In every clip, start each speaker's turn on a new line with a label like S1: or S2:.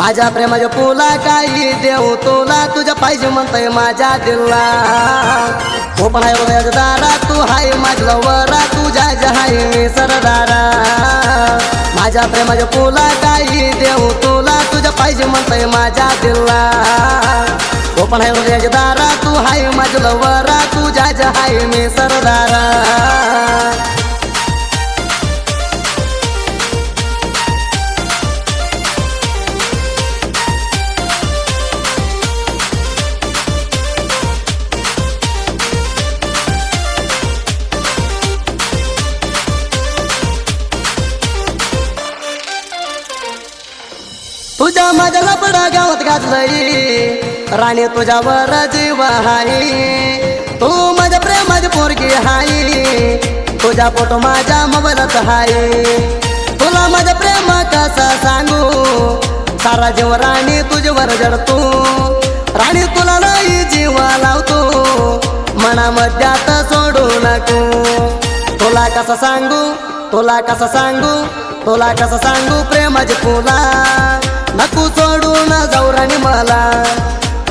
S1: माझ्या प्रेमाच्या पुला काही देऊ तुला तुझ्या पाहिजे म्हणतय माझ्या दिला हो पण आहे हृदयाच्या दारा तू हाय माझ्या वरा तुझ्या जहाय मी सरदारा माझ्या प्रेमाच्या फुला काही देऊ तुला तुझ्या पाहिजे म्हणतय माझ्या दिला हो पण आहे हृदयाच्या दारा तू हाय माझ्या वरा तुझ्या जहाय मी सरदारा माझ्या लपडा गावात घातलंय राणी तुझ्यावर जीव आहे. तू माझ्या प्रेमाची पोरगी हाय तुझ्या फोटो माझ्या मोबाईलात हाय तुला माझ्या प्रेमा कसा सांगू? सारा जीव राणी तुझ्यावर जडतो. राणी तुला नाही जीव लावतो. मनामध्यात सोडू नको. तुला कसं सांगू? तुला कसं सांगू? तुला कसं सांगू प्रेमाची फुला? नको सोडून जाऊ मला.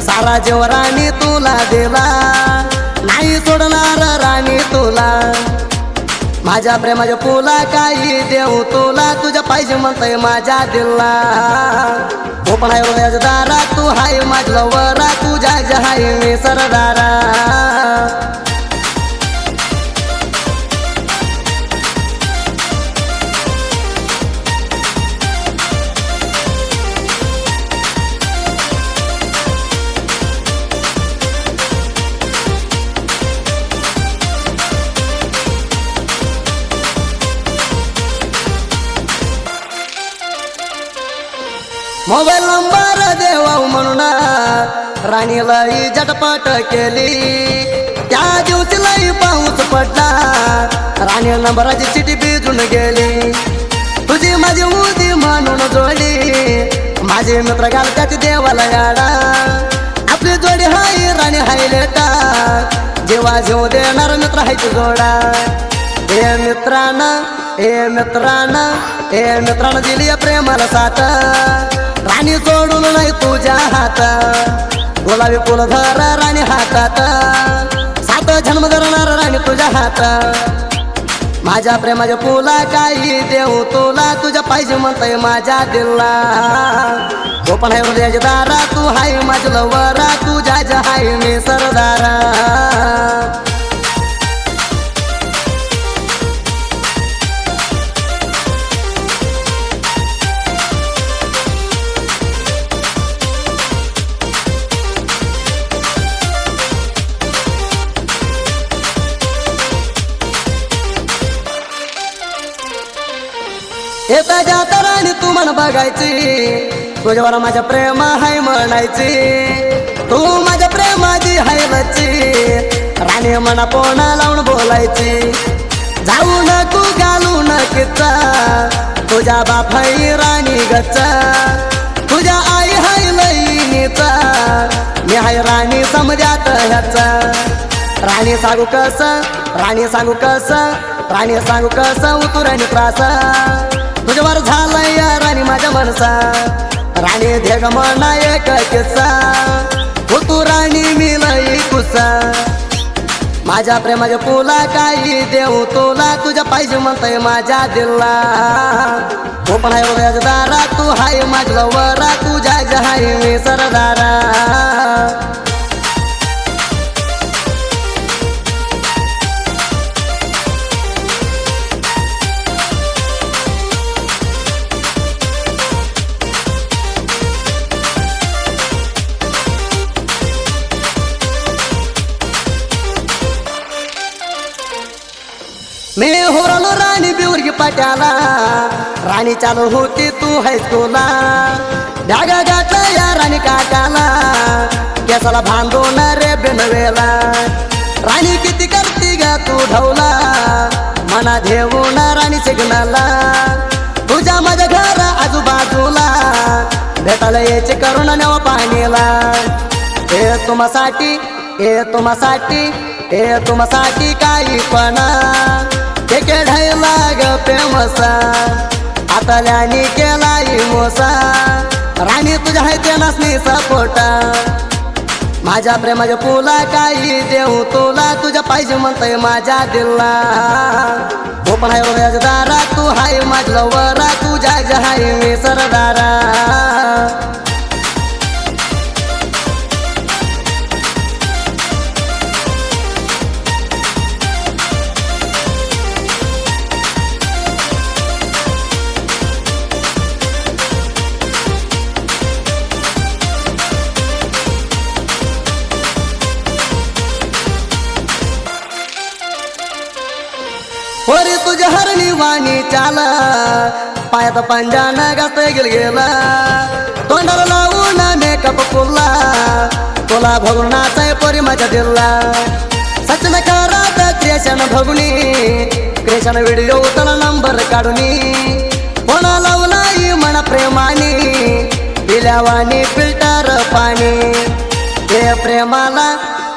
S1: सारा जेव राणी तुला दिला. नाही सोडणार राणी तुला. माझ्या प्रेमाच्या फुला काही देऊ तुला. तुझ्या पाहिजे म्हणतय माझ्या दिला हो पण आहे हृदयाच्या दारा तू हाय माझ्या वरा तुझ्या जहाय मी सरदारा मोबाईल नंबर देवा म्हणून राणीलाही झटपट केली. त्या दिवशीलाही पाऊस पडला. राणी नंबराची चिठी भिजून गेली. तुझी माझी उदी म्हणून जोडी माझे मित्र घालतात देवाला याडा. आपली जोडी हाय राणी हाय लेटा. जेव्हा जेव देणार मित्र हायची जोडा. हे मित्रान हे मित्रान हे मित्रानं दिली प्रेमाला साथ. राणी सोडून नाही तुझ्या हाता गुलाबी फुल धर राणी हातात. सात जन्म धरणार राणी तुझ्या हाता माझ्या प्रेमाच्या फुला काही देऊ तुला. तुझ्या पाहिजे म्हणतय माझ्या दिला तो पण आहे हृदयाच्या दारा तू हाय माझ्या लवरा. तुझ्या हाय मी सरदारा. येता जाता राणी तू म्हण बघायची. तुझ्यावर माझ्या प्रेम हाय म्हणायची. तू माझ्या प्रेमाची हाय बच्ची. राणी म्हणा पोणा लावून बोलायची. जाऊ नको घालू न किचा तुझ्या बाप हाय राणी गच्चा. तुझ्या आई हाय लईनीचा मी हाय राणी समजात ह्याचा. राणी सांगू कस? राणी सांगू कस? राणी सांगू कस? उतुराणी त्रास तुझ्यावर झालं या राणी माझ्या मनसा. राणी धेग म्हणा एक किस्सा. हो तू राणी मी लई कुसा माझ्या प्रेमाच्या फुला काही देऊ तुला. तुझ्या पाहिजे म्हणतय माझ्या दिला हो पण आहे हृदयाच्या दारा तू हाय माझ्या वरा तुझ्या जहाय मी सरदारा. त्याला. राणी चालू होती तू हायस्कूला धागा घातला या राणी काकाला. केसाला बांधून रे बिनवेला. राणी किती करती ग तू ढवला. मना देऊन राणी सिग्नला तुझ्या माझ्या घर आजूबाजूला. भेटायला याचे करून नेवा पाणीला हे तुम्हासाठी हे तुम्हासाठी हे तुम्हासाठी काही पण. हे केढायला ग आता आतल्यानी केलाय मोसा. राणी तुझ्या आहे ते नसणी सपोटा. माझ्या प्रेमाच्या फुला काही देऊ तुला. तुझ्या पाहिजे म्हणतय माझ्या दिला हो पण आहे दारा तू हाय माझ्या वरा तुझ्या जहाय मी सरदारा. होरी तुझ्या हरणी वाणी चाला. पायात पंजानं गात गेल गेला. तोंडाला लावून मेकअप फुलला तुला बघून नाचाय परी माझ्या दिला सचिन करात क्रेशन भगुनी क्रेशन व्हिडिओ तुला नंबर काढूनी. कोणा लावलाय म्हणा प्रेमाने. पिल्यावानी फिल्टर पाणी. हे प्रेमाला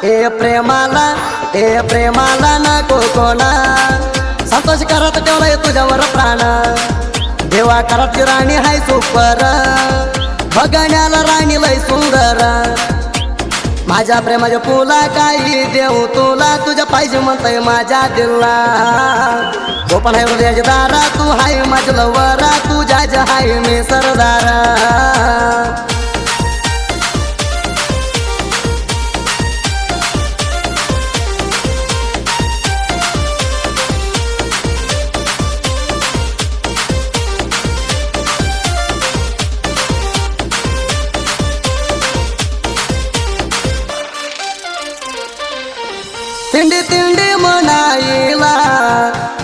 S1: ए प्रेमाला ए प्रेमाला नको कोणा. संतोष करत ठेवलाय तुझ्यावर प्राण. देवा करत राणी हाय सुपर. बघण्याला राणी लय सुंदर. माझ्या प्रेमाच्या फुला काही देऊ तुला. तुझ्या पाहिजे म्हणतय माझ्या दिला तो पण आहे हृदयाच्या दारा तू हाय माझ्या लवरा. तुझ्या जहाय मी सरदारा.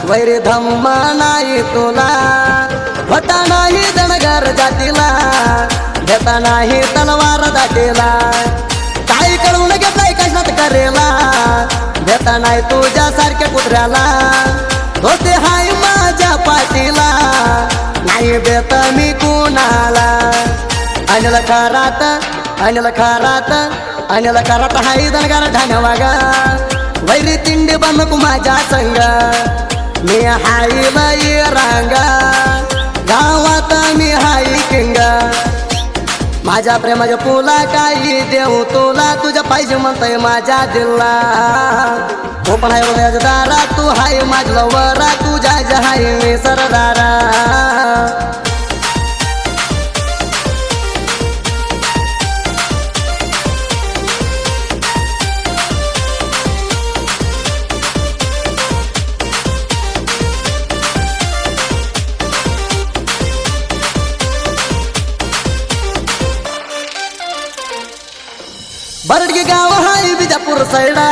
S1: वैरी धम्मा नाही तुला. होता नाही दणगर जातीला. घेता नाही तलवार दाटीला काही कळून घेताय कशात करेला? देता नाही तुझ्या सारख्या कुत्र्याला. होते हाय माझ्या पाठीला. नाही देत मी कुणाला. अनिल खरात अनिल खरात अनिल खरात हाय दणगार ठाण्या वागा वैरी तिंडी बनकू माझ्या संग. मी हाय बाई रांगा गावात मी हाय किंगा. माझ्या प्रेमाच्या पुला काही देऊ तुला तुझ्या पाहिजे म्हणतय माझ्या दिला तो पण आहे हृदयाच्या दारा तू हाय माझ्या वरा तुझ्या जहाय मी सरदारा. सैडा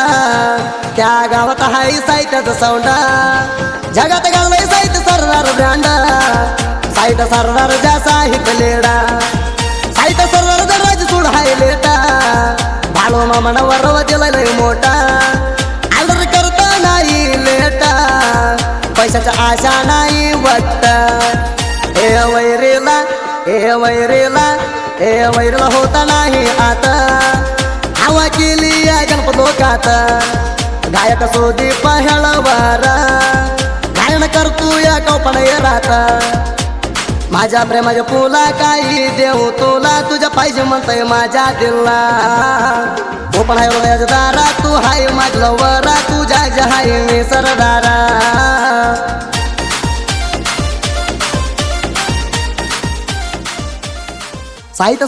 S1: त्या गावात हाय साहित्याचं सौंडा जगात गावलाय साहित्य सरदार ब्रँडा। साहित्य सरदार ज्या साहित्य लेडा। साहित्य सरदार दरवाज सोड हाय लेटा। भालो मामन दिला दिलंय मोठा। आदर करता नाही लेटा। पैशाच्या आशा नाही वाटत। ए वैरेला ए वैरेला ए वैरेला होता नाही आता। केली या गणपत लोकात. गायक सोदी पहळवार. गायन करतो या कौपण राहत माझ्या प्रेमाच्या फुला काही देऊ तुला. तुझ्या पाहिजे म्हणतय माझ्या दिला तो पण आहे हृदयाच्या दारा. तू हाय माझ्या वरा. तुझ्या जहाय मी सरदारा. साहित्य